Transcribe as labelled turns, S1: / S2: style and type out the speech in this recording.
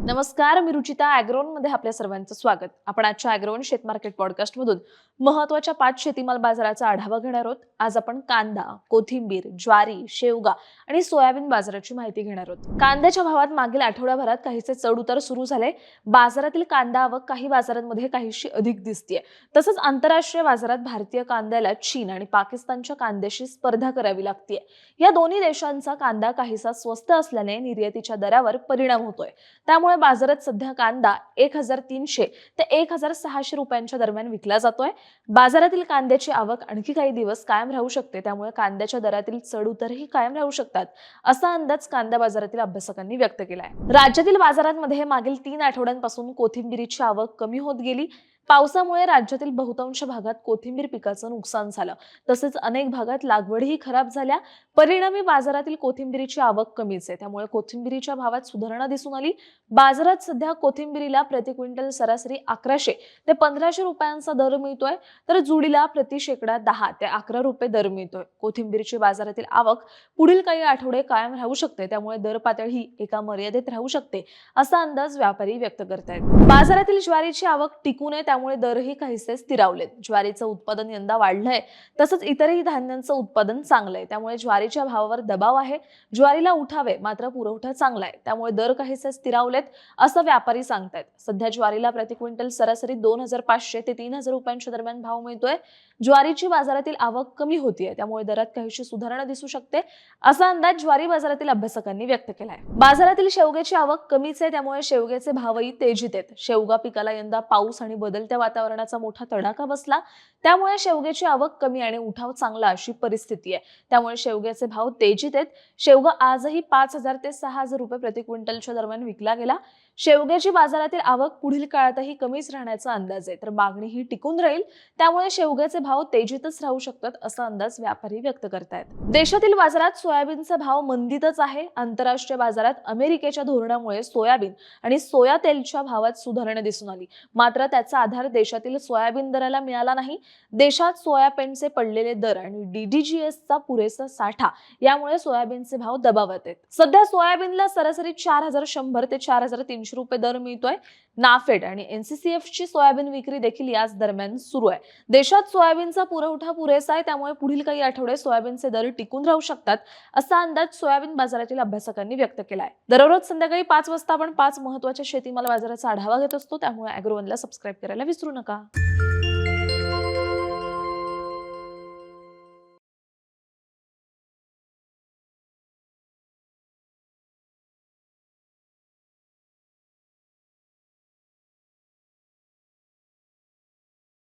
S1: नमस्कार मी रुचिता अॅग्रोनमध्ये आपल्या सर्वांचं स्वागत. आपण आजच्या अॅग्रोन शेत मार्केट पॉडकास्ट मधून महत्त्वाच्या पाच शेतीमाल बाजाराचा आढावा घेणार आहोत. आज आपण कांदा कोथिंबीर ज्वारी शेवगा आणि सोयाबीन बाजाराची माहिती घेणार आहोत. कांद्याच्या भावात मागील आठवड्याभरात काहीसे चढ उतार सुरू झाले. बाजारातील कांदा आवक काही बाजारांमध्ये काहीशी अधिक दिसतीये. तसंच आंतरराष्ट्रीय बाजारात भारतीय कांद्याला चीन आणि पाकिस्तानच्या कांद्याशी स्पर्धा करावी लागतीये. या दोन्ही देशांचा कांदा काहीसा स्वस्त असल्याने निर्यातीच्या दरावर परिणाम होतोय. त्यामुळे बाजारात सध्या कांदा एक हजार तीनशे ते एक हजार सहाशे रुपयांच्या दरम्यान विकला जातोय. बाजारातील कांद्याची आवक आणखी काही दिवस कायम राहू शकते त्यामुळे कांद्याच्या दरातील चढ उतरही कायम राहू शकतात असा अंदाज कांदा बाजारातील अभ्यासकांनी व्यक्त केलाय. राज्यातील बाजारांमध्ये मागील तीन आठवड्यांपासून कोथिंबिरीची आवक कमी होत गेली. पावसामुळे राज्यातील बहुतांश भागात कोथिंबीर पिकाचं नुकसान झालं. तसेच अनेक भागात लागवडही खराब झाल्या. परिणामी बाजारातील कोथिंबीरीची आवक कमीच आहे. त्यामुळे कोथिंबीरीच्या भावात सुधारणा दिसून आली. बाजारात सध्या कोथिंबिरीला प्रति क्विंटल सरासरी अकराशे ते पंधराशे रुपयांचा दर मिळतोय. तर जुडीला प्रति शेकडा दहा ते अकरा रुपये दर मिळतोय. कोथिंबीरीची बाजारातील आवक पुढील काही आठवडे कायम राहू शकते. त्यामुळे दर पातळी एका मर्यादेत राहू शकते असा अंदाज व्यापारी व्यक्त करतायत. बाजारातील ज्वारीची आवक टिकून आहे. त्यामुळे दरही काहीसे स्थिरावलेत. ज्वारीचं उत्पादन यंदा वाढलंय. तसंच इतरही धान्यांचं उत्पादन चांगलं आहे त्यामुळे ज्वारीच्या भावावर दबाव आहे. ज्वारीला उठावे मात्र पुरवठा चांगला आहे त्यामुळे दर काहीसे स्थिरावलेत असं व्यापारी सांगतायत. सध्या ज्वारीला प्रति क्विंटल सरासरी दोन हजार पाचशे ते तीन हजार रुपयांच्या दरम्यान भाव मिळतोय. ज्वारीची बाजारातील आवक कमी होतीये. त्यामुळे दरात काहीशी सुधारणा दिसू शकते असा अंदाज ज्वारी बाजारातील अभ्यासकांनी व्यक्त केलाय. बाजारातील शेवग्याची आवक कमीच आहे. त्यामुळे शेवग्याचे भावही तेजीत आहेत. शेवगा पिकाला यंदा पाऊस आणि बदल बदलत्या वातावरणाचा मोठा तडाखा बसला. त्यामुळे शेवग्याची आवक कमी आणि उठाव चांगला अशी परिस्थिती आहे. त्यामुळे शेवग्याचे भाव तेजीत आहेत. शेवगा आजही पाच हजार ते सहा हजार रुपये प्रति क्विंटलच्या दरम्यान विकला गेला. शेवग्याची बाजारातील आवक पुढील काळातही कमीच राहण्याचा अंदाज आहे. तर मागणी ही टिकून राहील. त्यामुळे शेवग्याचे भाव तेजीतच राहू शकतात असा अंदाज व्यापारी व्यक्त करतायत. देशातील बाजारात सोयाबीनचा भाव मंदीतच आहे. आंतरराष्ट्रीय बाजारात अमेरिकेच्या धोरणामुळे सोयाबीन आणि सोया तेलच्या भावात सुधारणा दिसून आली. मात्र त्याचा आधार देशातील सोयाबीन दराला मिळाला नाही. देशात सोयाबीनचे पडलेले दर आणि डीडीजीएसचा पुरेसा साठा यामुळे सोयाबीनचे भाव दबावात आहेत. सध्या सोयाबीनला सरासरी चार हजार शंभर ते चार हजार तीनशे रुपये दर मिळतोय. नाफेड आणि एनसीसीएफ ची सोयाबीन विक्री देखील याच दरम्यान सुरू आहे. देशात सोयाबीनचा पुरवठा पुरेसा आहे त्यामुळे पुढील काही आठवडे सोयाबीनचे दर टिकून राहू शकतात असा अंदाज सोयाबीन बाजारातील अभ्यासकांनी व्यक्त केलाय. दररोज संध्याकाळी पाच वाजता आपण पाच महत्त्वाच्या शेतीमाल बाजाराचा आढावा घेत असतो त्यामुळे अॅग्रोवनला सबस्क्राईब करायला विसरू नका.